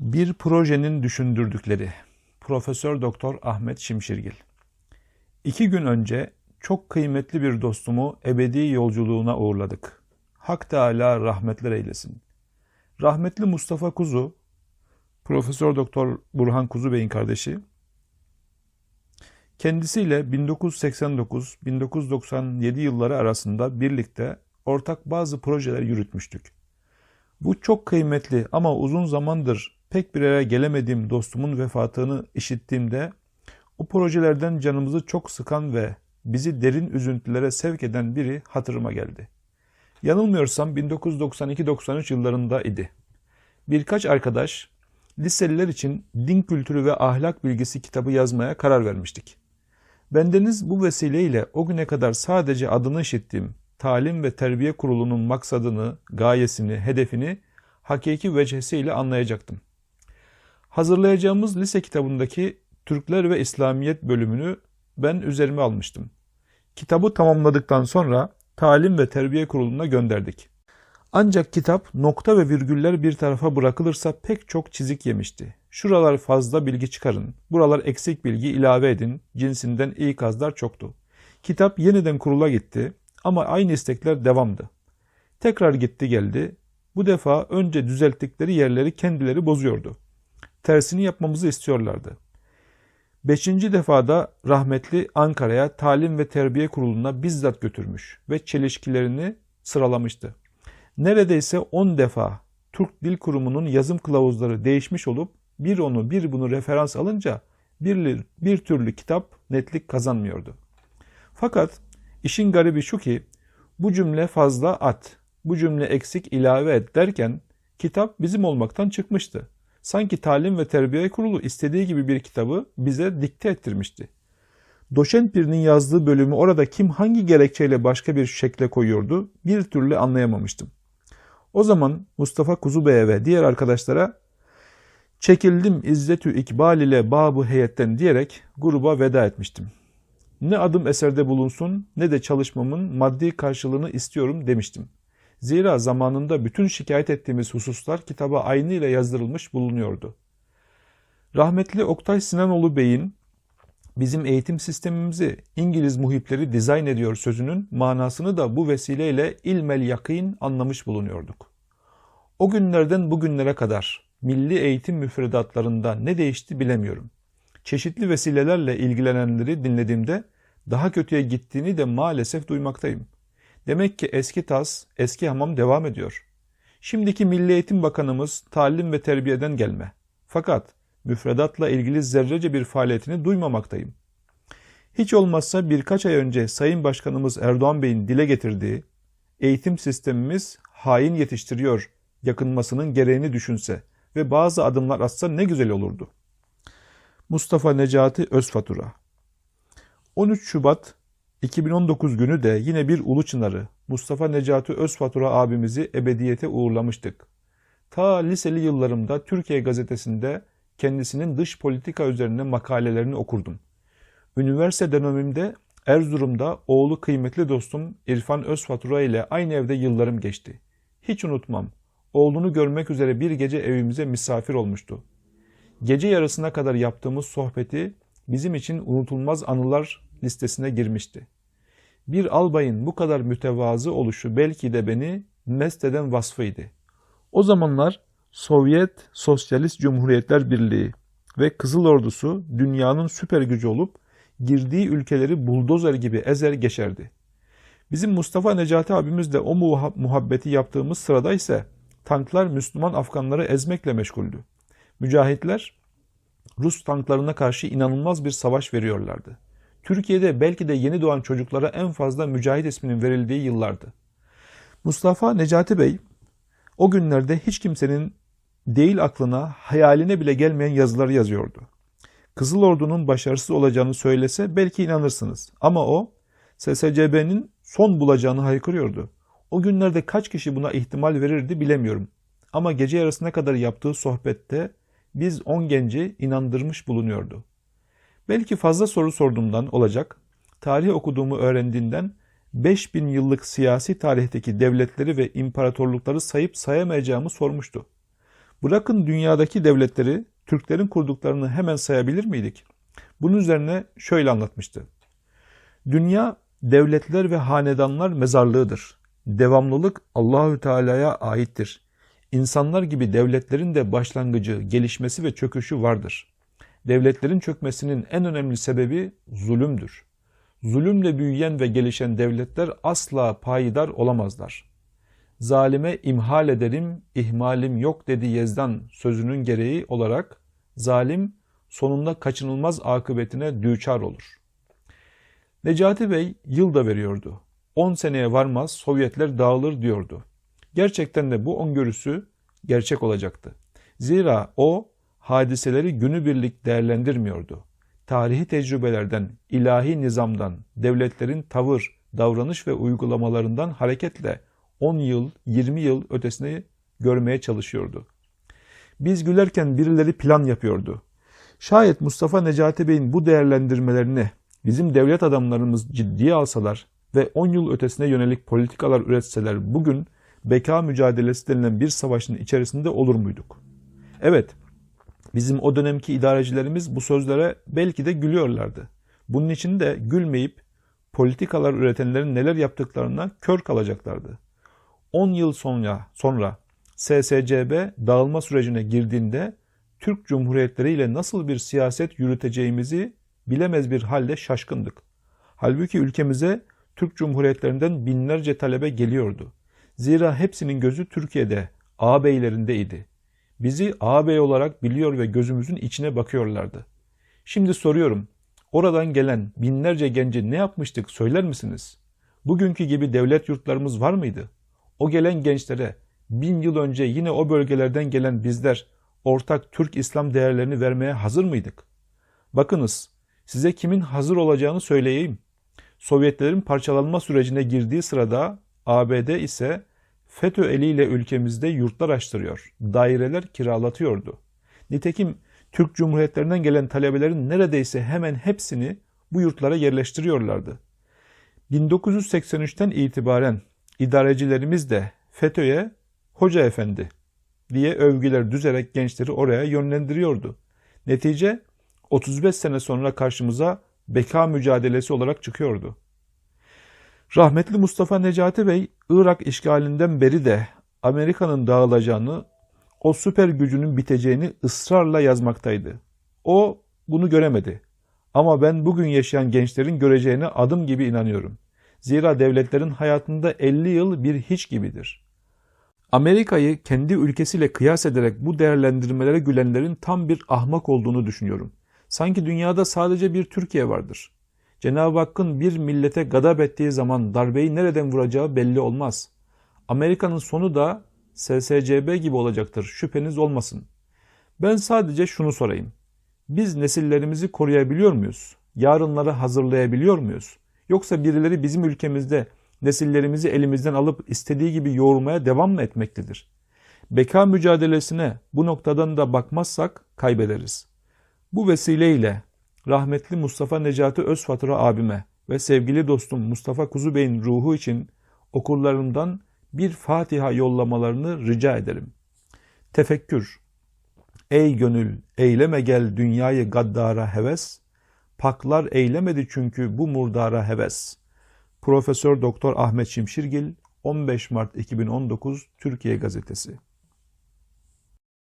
Bir projenin düşündürdükleri. Profesör Doktor Ahmet Şimşirgil. İki gün önce çok kıymetli bir dostumu ebedi yolculuğuna uğurladık. Hak Teala rahmetler eylesin. Rahmetli Mustafa Kuzu, Profesör Doktor Burhan Kuzu Bey'in kardeşi, kendisiyle 1989-1997 yılları arasında birlikte ortak bazı projeler yürütmüştük. Bu çok kıymetli ama uzun zamandır pek bir yere gelemediğim dostumun vefatını işittiğimde o projelerden canımızı çok sıkan ve bizi derin üzüntülere sevk eden biri hatırıma geldi. Yanılmıyorsam 1992-93 yıllarında idi. Birkaç arkadaş liseliler için din kültürü ve ahlak bilgisi kitabı yazmaya karar vermiştik. Bendeniz bu vesileyle o güne kadar sadece adını işittiğim Talim ve Terbiye Kurulu'nun maksadını, gayesini, hedefini hakiki vecihesiyle anlayacaktım. Hazırlayacağımız lise kitabındaki Türkler ve İslamiyet bölümünü ben üzerime almıştım. Kitabı tamamladıktan sonra Talim ve Terbiye Kurulu'na gönderdik. Ancak kitap nokta ve virgüller bir tarafa bırakılırsa pek çok çizik yemişti. Şuralar fazla bilgi çıkarın, buralar eksik bilgi ilave edin cinsinden ikazlar çoktu. Kitap yeniden kurula gitti ama aynı istekler devamdı. Tekrar gitti geldi. Bu defa önce düzelttikleri yerleri kendileri bozuyordu. Tersini yapmamızı istiyorlardı. Beşinci defada rahmetli Ankara'ya Talim ve Terbiye Kurulu'na bizzat götürmüş ve çelişkilerini sıralamıştı. Neredeyse 10 defa Türk Dil Kurumu'nun yazım kılavuzları değişmiş olup bir onu bir bunu referans alınca bir, bir türlü kitap netlik kazanmıyordu. Fakat işin garibi şu ki bu cümle fazla at, bu cümle eksik ilave et derken kitap bizim olmaktan çıkmıştı. Sanki Talim ve Terbiye Kurulu istediği gibi bir kitabı bize dikte ettirmişti. Doşent birinin yazdığı bölümü orada kim hangi gerekçeyle başka bir şekle koyuyordu bir türlü anlayamamıştım. O zaman Mustafa Kuzubey'e ve diğer arkadaşlara çekildim izzetü ikbal ile babu heyetten diyerek gruba veda etmiştim. Ne adım eserde bulunsun ne de çalışmamın maddi karşılığını istiyorum demiştim. Zira zamanında bütün şikayet ettiğimiz hususlar kitaba aynı ile yazdırılmış bulunuyordu. Rahmetli Oktay Sinanoğlu Bey'in bizim eğitim sistemimizi İngiliz muhipleri dizayn ediyor sözünün manasını da bu vesileyle ilmel yakîn anlamış bulunuyorduk. O günlerden bugünlere kadar milli eğitim müfredatlarında ne değişti bilemiyorum. Çeşitli vesilelerle ilgilenenleri dinlediğimde daha kötüye gittiğini de maalesef duymaktayım. Demek ki eski tas, eski hamam devam ediyor. Şimdiki Milli Eğitim Bakanımız talim ve terbiyeden gelme. Fakat müfredatla ilgili zerrece bir faaliyetini duymamaktayım. Hiç olmazsa birkaç ay önce Sayın Başkanımız Erdoğan Bey'in dile getirdiği eğitim sistemimiz hain yetiştiriyor yakınmasının gereğini düşünse ve bazı adımlar atsa ne güzel olurdu. Mustafa Necati Özfatura 13 Şubat 2019 günü de yine bir ulu çınarı Mustafa Necati Özfatura abimizi ebediyete uğurlamıştık. Ta liseli yıllarımda Türkiye gazetesinde kendisinin dış politika üzerine makalelerini okurdum. Üniversite dönemimde Erzurum'da oğlu kıymetli dostum İrfan Özfatura ile aynı evde yıllarım geçti. Hiç unutmam. Oğlunu görmek üzere bir gece evimize misafir olmuştu. Gece yarısına kadar yaptığımız sohbeti bizim için unutulmaz anılar listesine girmişti. Bir albayın bu kadar mütevazı oluşu belki de beni mest eden vasfıydı. O zamanlar Sovyet Sosyalist Cumhuriyetler Birliği ve Kızıl Ordusu dünyanın süper gücü olup girdiği ülkeleri buldozer gibi ezer geçerdi. Bizim Mustafa Necati abimizle o muhabbeti yaptığımız sırada ise tanklar Müslüman Afganları ezmekle meşguldü. Mücahitler Rus tanklarına karşı inanılmaz bir savaş veriyorlardı. Türkiye'de belki de yeni doğan çocuklara en fazla mücahit isminin verildiği yıllardı. Mustafa Necati Bey o günlerde hiç kimsenin değil aklına, hayaline bile gelmeyen yazıları yazıyordu. Kızıl Ordu'nun başarısız olacağını söylese belki inanırsınız. Ama o SSCB'nin son bulacağını haykırıyordu. O günlerde kaç kişi buna ihtimal verirdi bilemiyorum. Ama gece yarısına kadar yaptığı sohbette biz on genci inandırmış bulunuyordu. Belki fazla soru sorduğumdan olacak, tarih okuduğumu öğrendiğinden 5000 yıllık siyasi tarihteki devletleri ve imparatorlukları sayıp sayamayacağımı sormuştu. Bırakın dünyadaki devletleri Türklerin kurduklarını hemen sayabilir miydik? Bunun üzerine şöyle anlatmıştı. Dünya devletler ve hanedanlar mezarlığıdır. Devamlılık Allahü Teala'ya aittir. İnsanlar gibi devletlerin de başlangıcı, gelişmesi ve çöküşü vardır. Devletlerin çökmesinin en önemli sebebi zulümdür. Zulümle büyüyen ve gelişen devletler asla payidar olamazlar. Zalime imhal ederim, ihmalim yok dedi Yezdan sözünün gereği olarak zalim sonunda kaçınılmaz akıbetine düçar olur. Necati Bey yıl da veriyordu. 10 seneye varmaz Sovyetler dağılır diyordu. Gerçekten de bu öngörüsü gerçek olacaktı. Zira o hadiseleri günübirlik değerlendirmiyordu. Tarihi tecrübelerden, ilahi nizamdan, devletlerin tavır, davranış ve uygulamalarından hareketle 10 yıl, 20 yıl ötesini görmeye çalışıyordu. Biz gülerken birileri plan yapıyordu. Şayet Mustafa Necati Bey'in bu değerlendirmelerini bizim devlet adamlarımız ciddiye alsalar ve 10 yıl ötesine yönelik politikalar üretseler bugün beka mücadelesi denilen bir savaşın içerisinde olur muyduk? Evet, bizim o dönemki idarecilerimiz bu sözlere belki de gülüyorlardı. Bunun için de gülmeyip politikalar üretenlerin neler yaptıklarına kör kalacaklardı. 10 yıl sonra, sonra SSCB dağılma sürecine girdiğinde Türk Cumhuriyetleri ile nasıl bir siyaset yürüteceğimizi bilemez bir halde şaşkındık. Halbuki ülkemize Türk Cumhuriyetlerinden binlerce talebe geliyordu. Zira hepsinin gözü Türkiye'de, ağabeylerindeydi. Bizi ağabey olarak biliyor ve gözümüzün içine bakıyorlardı. Şimdi soruyorum, oradan gelen binlerce genci ne yapmıştık söyler misiniz? Bugünkü gibi devlet yurtlarımız var mıydı? O gelen gençlere bin yıl önce yine o bölgelerden gelen bizler ortak Türk İslam değerlerini vermeye hazır mıydık? Bakınız, size kimin hazır olacağını söyleyeyim. Sovyetlerin parçalanma sürecine girdiği sırada ABD ise FETÖ eliyle ülkemizde yurtlar açtırıyor, daireler kiralatıyordu. Nitekim Türk Cumhuriyetlerinden gelen talebelerin neredeyse hemen hepsini bu yurtlara yerleştiriyorlardı. 1983'ten itibaren idarecilerimiz de FETÖ'ye hoca efendi diye övgüler düzerek gençleri oraya yönlendiriyordu. Netice 35 sene sonra karşımıza beka mücadelesi olarak çıkıyordu. Rahmetli Mustafa Necati Bey, Irak işgalinden beri de Amerika'nın dağılacağını, o süper gücünün biteceğini ısrarla yazmaktaydı. O bunu göremedi. Ama ben bugün yaşayan gençlerin göreceğine adım gibi inanıyorum. Zira devletlerin hayatında 50 yıl bir hiç gibidir. Amerika'yı kendi ülkesiyle kıyas ederek bu değerlendirmelere gülenlerin tam bir ahmak olduğunu düşünüyorum. Sanki dünyada sadece bir Türkiye vardır. Cenab-ı Hakk'ın bir millete gadap ettiği zaman darbeyi nereden vuracağı belli olmaz. Amerika'nın sonu da SSCB gibi olacaktır. Şüpheniz olmasın. Ben sadece şunu sorayım. Biz nesillerimizi koruyabiliyor muyuz? Yarınları hazırlayabiliyor muyuz? Yoksa birileri bizim ülkemizde nesillerimizi elimizden alıp istediği gibi yoğurmaya devam mı etmektedir? Beka mücadelesine bu noktadan da bakmazsak kaybederiz. Bu vesileyle rahmetli Mustafa Necati Özfatura abime ve sevgili dostum Mustafa Kuzu Bey'in ruhu için okurlarımdan bir Fatiha yollamalarını rica ederim. Tefekkür Ey gönül eyleme gel dünyayı gaddara heves, paklar eylemedi çünkü bu murdara heves. Profesör Doktor Ahmet Şimşirgil 15 Mart 2019 Türkiye Gazetesi